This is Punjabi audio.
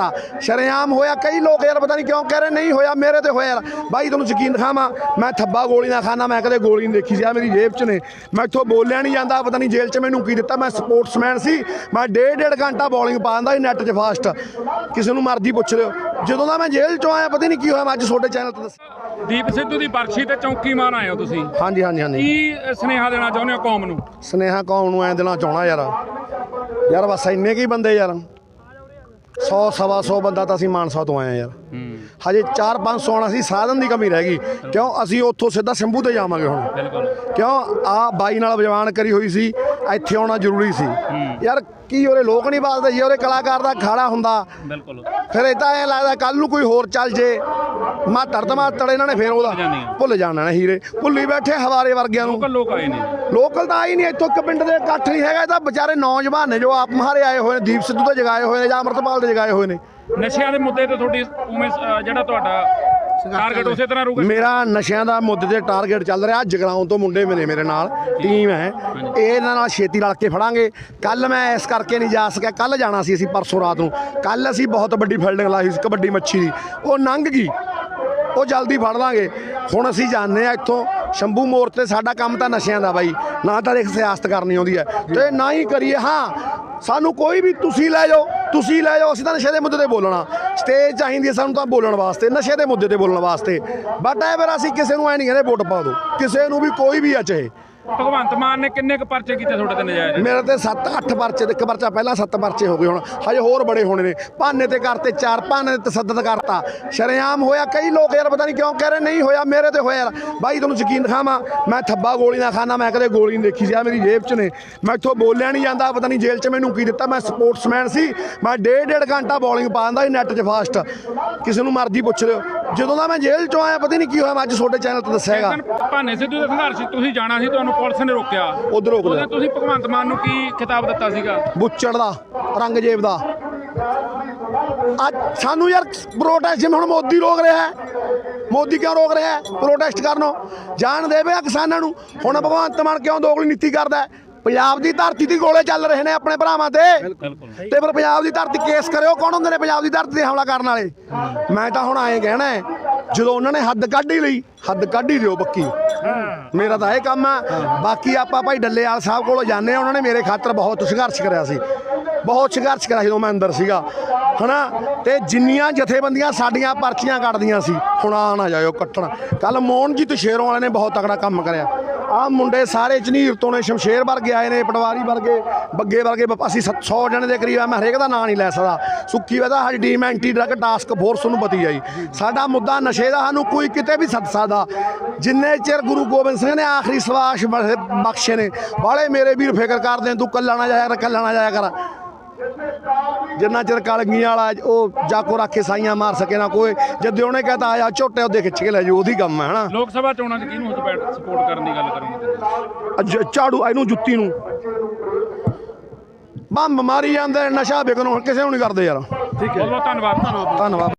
ਕਰਤਾ। ਸ਼ਰੇਆਮ ਹੋਇਆ ਕਈ ਲੋਕ ਯਾਰ ਪਤਾ ਨਹੀਂ ਕਿਉਂ ਕਹਿ ਰਹੇ ਨਹੀਂ ਹੋਇਆ ਮੇਰੇ ਤੇ ਹੋਇਆ ਯਾਰ। ਬਾਈ ਤੁਹਾਨੂੰ ਯਕੀਨ ਦਿਖਾਵਾਂ ਮੈਂ ਥੱਬਾ ਗੋਲੀ ਨਾ ਖਾਣਾ ਮੈਂ ਕਦੇ ਗੋਲੀ ਨਹੀਂ ਦੇਖੀ ਸੀ ਆ ਮੇਰੀ ਜੇਬ 'ਚ ਨੇ। ਮੈਂ ਇੱਥੋਂ ਬੋਲਿਆ ਨਹੀਂ ਜਾਂਦਾ ਪਤਾ ਨਹੀਂ ਜੇਲ੍ਹ 'ਚ ਮੈਨੂੰ ਕੀ ਦਿੱਤਾ ਮੈਂ ਸਪੋਰਟਸਮੈਨ ਸੀ ਮੈਂ ਡੇਢ ਡੇਢ ਘੰਟਾ ਬੋਲਿੰਗ ਪਾਉਂਦਾ ਸੀ ਨੈਟ 'ਚ ਫਾਸਟ। ਕਿਸੇ ਨੂੰ ਮਰਜ਼ੀ ਪੁੱਛ ਲਿਓ। ਜਦੋਂ ਦਾ ਮੈਂ ਜੇਲ੍ਹ 'ਚੋਂ ਆਇਆ ਪਤਾ ਨਹੀਂ ਕੀ ਹੋਇਆ ਮੈਂ ਅੱਜ ਤੁਹਾਡੇ ਚੈਨਲ ਤੇ ਦੱਸ ਦੀਪ ਸਿੱਧੂ ਦੀ ਬਰਸ਼ੀ ਤੇ ਚੌਂਕੀ ਮਾਰ ਆਏ ਹੋ ਤੁਸੀਂ? ਹਾਂਜੀ ਹਾਂਜੀ ਹਾਂਜੀ। ਕੀ ਸੁਨੇਹਾ ਦੇਣਾ ਚਾਹੁੰਦੇ ਹੋ ਕੌਮ ਨੂੰ? ਸਨੇਹਾ ਕੌਮ ਨੂੰ ਐ ਦੇਣਾ ਚਾਹਣਾ ਯਾਰ। ਯਾਰ ਬਸ ਇੰਨੇ ਕੀ ਬੰਦੇ ਯਾਰ। 100 ਸਵਾ 100 ਬੰਦਾ ਤਾਂ ਅਸੀਂ ਮਾਨਸਾ ਤੋਂ ਆਏ ਆ ਯਾਰ। ਹਜੇ 4-500 ਆਉਣਾ ਸੀ ਸਾਧਨ ਦੀ ਕਮੀ ਰਹਿ ਗਈ। ਕਿਉਂ? ਅਸੀਂ ਉੱਥੋਂ ਸਿੱਧਾ ਸ਼ੰਭੂ ਤੇ ਜਾਵਾਂਗੇ ਹੁਣ। ਕਿਉਂ? ਆ ਬਾਈ ਨਾਲ ਜਵਾਨ ਕਰੀ ਹੋਈ ਸੀ ਇੱਥੇ ਆਉਣਾ ਜ਼ਰੂਰੀ ਸੀ। ਯਾਰ ਕੀ ਉਹਰੇ ਲੋਕ ਨਹੀਂ ਬਾਜ਼ਦੇ ਜੇ ਉਹਰੇ ਕਲਾਕਾਰ ਦਾ ਖਾੜਾ ਹੁੰਦਾ ਬਿਲਕੁਲ। ਫਿਰ ਇਹ ਤਾਂ ਐ ਲੱਗਦਾ ਕੱਲ ਨੂੰ ਕੋਈ ਹੋਰ ਚੱਲ ਜੇ। ਮਾਤੜ ਤਮਾਤੜ ਇਹਨਾਂ ਨੇ ਫੇਰ ਉਹਦਾ। ਭੁੱਲ ਜਾਣਾ ਨਾ ਹੀਰੇ। ਭੁੱਲੀ ਬੈਠੇ ਹਵਾਰੇ ਵਰਗਿਆਂ ਨੂੰ। ਲੋਕਲ ਲੋਕ ਆਏ ਨੇ। ਲੋਕਲ ਤਾਂ ਆਈ ਨਹੀਂ ਇੱਥੋਂ ਇੱਕ ਪਿੰਡ ਦੇ ਇਕੱਠ ਨਹੀਂ ਹੈਗਾ ਇਹ ਤਾਂ ਵਿਚਾਰੇ ਨੌਜਵਾਨ ਨੇ ਜੋ ਆਪ ਮਹਾਰੇ ਆਏ ਹੋਏ ਨੇ ਦੀਪ ਸਿੱਧੂ ਦੇ ਜਗਾਏ ਹੋਏ ਨੇ ਜਾਂ ਅਮਰਤਪਾਲ ਦੇ ਜਗਾਏ ਹੋਏ ਨੇ। ਨਸ਼ਿਆਂ ਦੇ ਮੁੱਦੇ ਤੇ ਤੁਹਾਡੀ ਉਵੇਂ ਜਿਹੜਾ ਤੁਹਾਡਾ ਟਾਰਗੇਟ ਉਸੇ ਤਰ੍ਹਾਂ ਰਹੂਗਾ ਮੇਰਾ ਨਸ਼ਿਆਂ ਦਾ ਮੁੱਦੇ ਤੇ ਟਾਰਗੇਟ ਚੱਲ ਰਿਹਾ ਜਗਰਾਉਂ ਤੋਂ ਮੁੰਡੇ ਮੇਰੇ ਮੇਰੇ ਨਾਲ ਟੀਮ ਹੈ। ਇਹ ਇਹਨਾਂ ਨਾਲ ਛੇਤੀ ਰਲ ਕੇ ਫੜਾਂਗੇ। ਕੱਲ ਮੈਂ ਇਸ ਕਰਕੇ ਨਹੀਂ ਜਾ ਸਕਿਆ ਕੱਲ ਜਾਣਾ ਸੀ ਅਸੀਂ ਪਰਸੋਂ ਰਾਤ ਨੂੰ। ਕੱਲ ਅਸੀਂ ਬਹੁਤ ਵੱਡੀ ਫੀਲਡਿੰਗ ਲਾਈ ਸੀ ਕਬੱਡੀ ਮੱਛੀ ਦੀ। ਉਹ ਲੰਘ ਗਈ। ਉਹ ਜਲਦੀ ਫੜ ਲਾਂਗੇ। ਹੁਣ ਅਸੀਂ ਜਾਣਦੇ ਆ ਇੱਥੋਂ। ਸ਼ੰਭੂ ਮੋਰਚੇ ਸਾਡਾ ਕੰਮ ਤਾਂ ਨਸ਼ਿਆਂ ਦਾ ਬਾਈ। ਨਾ ਤਾਂ ਦੇਖ ਸਿਆਸਤ ਕਰਨੀ ਆਉਂਦੀ ਹੈ। ਤੇ ਨਾ ਹੀ ਕਰੀਏ, ਹਾਂ, ਸਾਨੂੰ ਕੋਈ ਵੀ ਤੁਸੀਂ ਲੈ ਜਾਓ, ਤੁਸੀਂ ਲੈ ਜਾਓ, ਅਸੀਂ ਤਾਂ ਨਸ਼ੇ ਦੇ ਮੁੱਦੇ ਤੇ ਬੋਲਣਾ। ਸਟੇਜ ਚਾਹੀਦੀ ਹੈ ਸਾਨੂੰ ਤਾਂ ਬੋਲਣ ਵਾਸਤੇ, ਨਸ਼ੇ ਦੇ ਮੁੱਦੇ ਤੇ ਬੋਲਣ ਵਾਸਤੇ। ਬਟ ਇਹ ਫਿਰ ਅਸੀਂ ਕਿਸੇ ਨੂੰ ਐ ਨਹੀਂ ਕਹਿੰਦੇ ਵੋਟ ਪਾ ਦਿਓ। ਕਿਸੇ ਨੂੰ ਵੀ ਕੋਈ ਵੀ ਆ ਚਾਹੇ। ਭਗਵੰਤ ਮਾਨ ਨੇ ਕਿੰਨੇ ਕੁ ਪਰਚੇ ਕੀਤੇ ਤੁਹਾਡੇ ਤੇ ਨਜਾਇਜ਼? ਮੇਰੇ ਤੇ 7-8 ਪਰਚੇ ਤੇ ਇੱਕ ਪਰਚਾ ਪਹਿਲਾਂ 7 ਪਰਚੇ ਹੋ ਗਏ ਹੁਣ। ਹਜੇ ਹੋਰ ਬੜੇ ਹੋਣੇ ਨੇ। ਭਾਨੇ ਤੇ ਕਰਤੇ ਚਾਰ, ਭਾਨੇ ਤੇ ਤਸੱਦਦ ਕਰਤਾ। ਸ਼ਰੇਆਮ ਹੋਇਆ ਕਈ ਲੋਕ ਯਾਰ, ਪਤਾ ਨਹੀਂ ਕਿਉਂ ਕਹਿ ਰਹੇ, ਨਹੀਂ ਹੋਇਆ, ਮੇਰੇ ਤੇ ਹੋਇਆ ਯਾਰ। ਬਾਈ, ਤੁਹਾਨੂੰ ਯਕੀਨ ਦਿਖਾਵਾਂ, ਮੈਂ ਥੱਬਾ ਗੋਲੀ ਨਾ ਖਾਣਾ ਮੈਂ ਕਦੇ ਗੋਲੀ ਨਹੀਂ ਦੇਖੀ ਸੀ। ਆ ਮੇਰੀ ਜੇਬ 'ਚ ਨੇ। ਮੈਂ ਇੱਥੋਂ ਬੋਲਿਆ ਨਹੀਂ ਜਾਂਦਾ, ਪਤਾ ਨਹੀਂ ਜੇਲ੍ਹ 'ਚ ਮੈਨੂੰ ਕੀ ਦਿੱਤਾ। ਮੈਂ ਸਪੋਰਟਸਮੈਨ ਸੀ। ਮੈਂ ਡੇਢ ਡੇਢ ਘੰਟਾ ਬੋਲਿੰਗ ਪਾਉਂਦਾ ਸੀ, ਨੈੱਟ 'ਚ ਫਾਸਟ। ਕਿਸੇ ਨੂੰ ਮਰਜ਼ੀ ਪੁੱਛ ਲਿਓ। ਜਦੋਂ ਦਾ ਮੈਂ ਜੇਲ੍ਹ 'ਚੋਂ ਆਇਆ ਪਤਾ ਨਹੀਂ ਕੀ ਹੋਇਆ ਮੈਂ ਅੱਜ ਤੁਹਾਡੇ ਚੈਨਲ ਤੇ ਦੱਸਿਆ ਹੈਗਾ। ਦਿਨ ਭਾਨੇ ਸਿੱਧੂ ਦੇ ਸੰਘਰਸ਼ ਸੀ, ਤੁਸੀਂ ਜਾਣਾ ਸੀ ਤੁਹਾਨੂੰ ਪੁਲਿਸ ਨੇ ਰੋਕਿਆ। ਉਧਰ ਰੋਕ ਉਹਦੇ ਲਿਆ। ਤੁਸੀਂ ਭਗਵੰਤ ਮਾਨ ਨੂੰ ਕੀ ਖਿਤਾਬ ਦਿੱਤਾ ਸੀਗਾ? ਬੁੱਚੜ ਦਾ ਰੰਗਜੇਬ ਦਾ। ਅੱਜ ਸਾਨੂੰ ਯਾਰ ਪ੍ਰੋਟੈਸਟ ਜਿਵੇਂ ਹੁਣ ਮੋਦੀ ਰੋਕ ਰਿਹਾ ਹੈ। ਮੋਦੀ ਕਿਉਂ ਰੋਕ ਰਿਹਾ ਹੈ? ਪ੍ਰੋਟੈਸਟ ਕਰਨੋਂ ਜਾਣ ਦੇਵੇ ਆ ਕਿਸਾਨਾਂ ਨੂੰ। ਹੁਣ ਭਗਵੰਤ ਮਾਨ ਕਿਉਂ ਦੋਗਲੀ ਨੀਤੀ ਕਰਦਾ ਹੈ? ਪੰਜਾਬ ਦੀ ਧਰਤੀ ਤੇ ਗੋਲੇ ਚੱਲ ਰਹੇ ਨੇ ਆਪਣੇ ਭਰਾਵਾਂ ਤੇ। ਤੇ ਫਿਰ ਪੰਜਾਬ ਦੀ ਧਰਤੀ ਕੇਸ ਕਰਿਓ ਕੌਣ ਹੁੰਦੇ ਨੇ ਪੰਜਾਬ ਦੀ ਧਰਤੀ ਤੇ ਹਮਲਾ ਕਰਨ ਵਾਲੇ? ਮੈਂ ਤਾਂ ਹੁਣ ਆਏ ਕਹਿਣਾ ਜਦੋਂ ਉਹਨਾਂ ਨੇ ਹੱਦ ਕੱਢ ਹੀ ਲਈ ਹੱਦ ਕੱਢ ਹੀ ਦਿਓ ਬੱਕੀ ਮੇਰਾ ਤਾਂ ਇਹ ਕੰਮ ਆ ਬਾਕੀ ਆਪਾਂ ਭਾਈ ਡੱਲੇਵਾਲ ਸਾਹਿਬ ਕੋਲੋਂ ਜਾਂਦੇ ਆ ਉਹਨਾਂ ਨੇ ਮੇਰੇ ਖਾਤਰ ਬਹੁਤ ਸੰਘਰਸ਼ ਕਰਿਆ ਸੀ। ਬਹੁਤ ਸੰਘਰਸ਼ ਕਰਿਆ ਜਦੋਂ ਮੈਂ ਅੰਦਰ ਸੀਗਾ। ਹਨਾ? ਤੇ ਜਿੰਨੀਆਂ ਜਥੇਬੰਦੀਆਂ ਸਾਡੀਆਂ ਪਰਚੀਆਂ ਕੱਢਦੀਆਂ ਸੀ ਹੁਣ ਆ ਨਾ ਜਾਇਓ ਕੱਟਣ। ਕੱਲ ਮੋਹਨਜੀਤ ਸ਼ੇਰੋਂ ਵਾਲੇ ਨੇ ਬਹੁਤ ਤਕੜਾ ਕੰਮ ਕਰਿਆ। ਆ ਮੁੰਡੇ ਸਾਰੇ ਝਨੀਰ ਤੋਂ ਨੇ, ਸ਼ਮਸ਼ੇਰ ਵਰਗੇ ਆਏ ਨੇ, ਪਟਵਾਰੀ ਵਰਗੇ, ਬੱਗੇ ਵਰਗੇ, ਬ- ਅਸੀਂ 100 ਜਣੇ ਦੇ ਕਰੀਬ ਆ, ਮੈਂ ਹਰੇਕ ਦਾ ਨਾਂ ਨਹੀਂ ਲੈ ਸਕਦਾ। ਸੁੱਖੀ ਵਦਾ ਸਾਡੀ team anti drug task force ਨੂੰ ਪਤੀ ਆਈ ਸਾਡਾ ਮੁੱਦਾ ਨਸ਼ੇ ਦਾ, ਸਾਨੂੰ ਕੋਈ ਕਿਤੇ ਵੀ ਸੱਦ ਸਕਦਾ। ਜਿੰਨੇ ਚਿਰ ਗੁਰੂ ਗੋਬਿੰਦ ਸਿੰਘ ਨੇ ਆਖਰੀ ਸਵਾਸ ਬਖਸ਼ੇ ਨੇ ਬਾਲੇ ਮੇਰੇ ਵੀਰ ਫਿਕਰ ਕਰਦੇ ਤੂੰ ਕੱਲਾ ਨਾ ਜਾਇਆ ਕਰ, ਕੱਲਾ ਨਾ ਜਾਇਆ ਕਰ। ਜਿੰਨਾ ਚਿਰ ਕਲਗੀਆਂ ਵਾਲਾ ਉਹ ਜਾਕੋ ਰੱਖੇ ਸਾਈਆਂ ਮਾਰ ਸਕੇ ਨਾ ਕੋਈ ਜਦ ਉਹਨੇ ਕਹਤਾ ਆਇਆ ਝੋਟੇ ਉਹਦੇ ਖਿੱਚ ਕੇ ਲੈ ਜਾਓ ਉਹਦੀ ਕੰਮ ਹੈ ਹਨਾ। ਲੋਕ ਸਭਾ ਚੋਣਾਂ 'ਚ ਕਿਹਨੂੰ ਸਪੋਰਟ ਕਰਨ ਦੀ ਗੱਲ ਕਰੋਗੇ? ਅੱਜ ਝਾੜੂ ਇਹਨੂੰ ਜੁੱਤੀ ਨੂੰ। ਬੰਬ ਮਾਰੀ ਜਾਂਦੇ ਨਸ਼ਾ ਵਿਕਣ ਹੁਣ ਕਿਸੇ ਨੂੰ ਨਹੀਂ ਕਰਦੇ ਯਾਰ। ਬਹੁਤ ਬਹੁਤ ਧੰਨਵਾਦ। ਧੰਨਵਾਦ।